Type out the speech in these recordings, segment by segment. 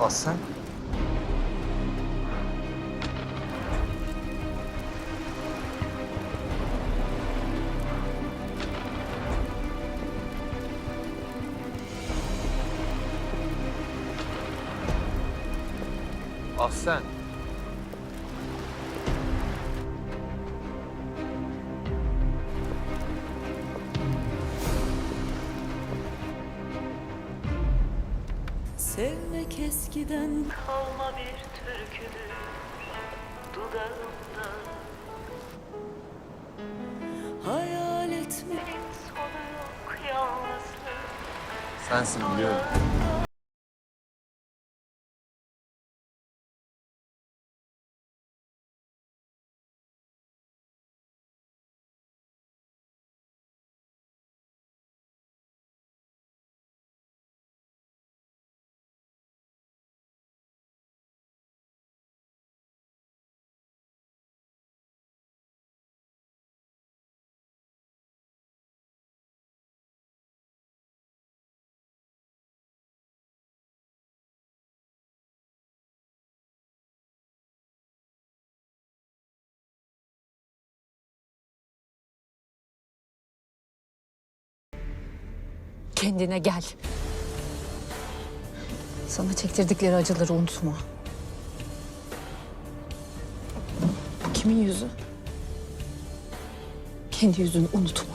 Aslen? Aslen. Sevmek eskiden kalma bir türküdür dudağımda. Hayal etmenin sonu yok yalnızlık. Sensin biliyorum. Kendine gel. Sana çektirdikleri acıları unutma. Kimin yüzü? Kendi yüzünü unutma.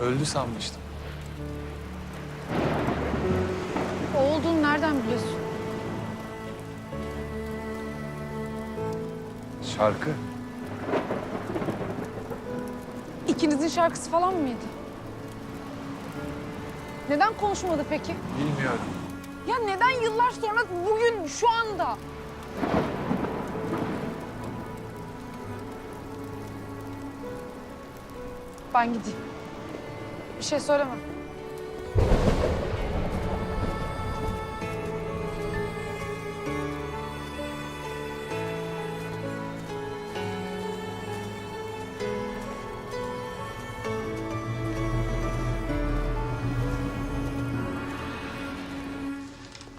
Öldü sanmıştım. O olduğunu nereden biliyorsun? Şarkı. İkinizin şarkısı falan mıydı? Neden konuşmadı peki? Bilmiyorum. Ya neden yıllar sonra bugün, şu anda? Ben gideyim. Bir şey söyleme.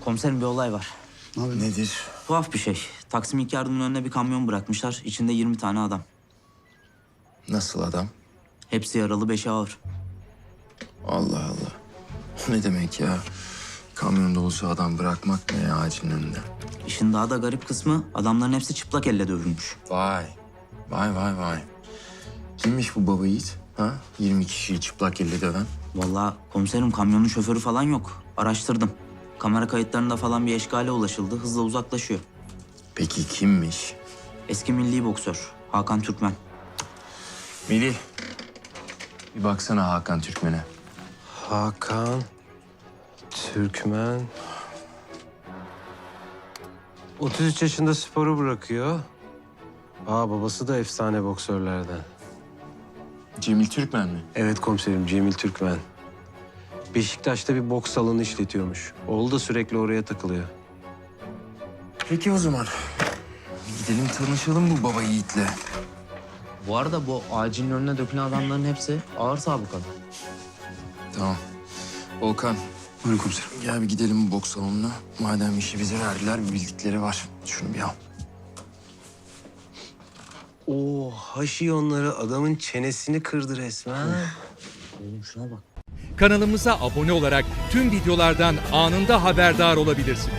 Komiserim bir olay var. Nedir? Tuhaf bir şey. Taksim ilk yardımın önüne bir kamyon bırakmışlar. İçinde 20 tane adam. Nasıl adam? Hepsi yaralı, beşi ağır. Allah Allah. O ne demek ya? Kamyon dolusu adam bırakmak ne ya ağacın önünde? İşin daha da garip kısmı adamların hepsi çıplak elle dövülmüş. Vay. Vay vay vay. Kimmiş bu baba yiğit? Ha? 20 kişiyi çıplak elle döven. Vallahi komiserim kamyonun şoförü falan yok. Araştırdım. Kamera kayıtlarında falan bir eşkale ulaşıldı. Hızla uzaklaşıyor. Peki kimmiş? Eski milli boksör Hakan Türkmen. Melih. Bir baksana Hakan Türkmen'e. Hakan Türkmen 33 yaşında sporu bırakıyor. Aa babası da efsane boksörlerden. Cemil Türkmen mi? Evet komiserim Cemil Türkmen. Beşiktaş'ta bir boks salonu işletiyormuş. Oğlu da sürekli oraya takılıyor. Peki o zaman. Gidelim tanışalım bu baba yiğitle. Bu arada bu acilin önüne dökülen adamların hepsi ağır sabıkalı. Tamam. Volkan. Buyurun komiserim. Gel bir gidelim bu boks salonuna. Madem işi bize verdiler bir bildikleri var. Şunu bir al. Oo haşi onları adamın çenesini kırdı resmen. Oğlum şuna bak. Kanalımıza abone olarak tüm videolardan anında haberdar olabilirsiniz.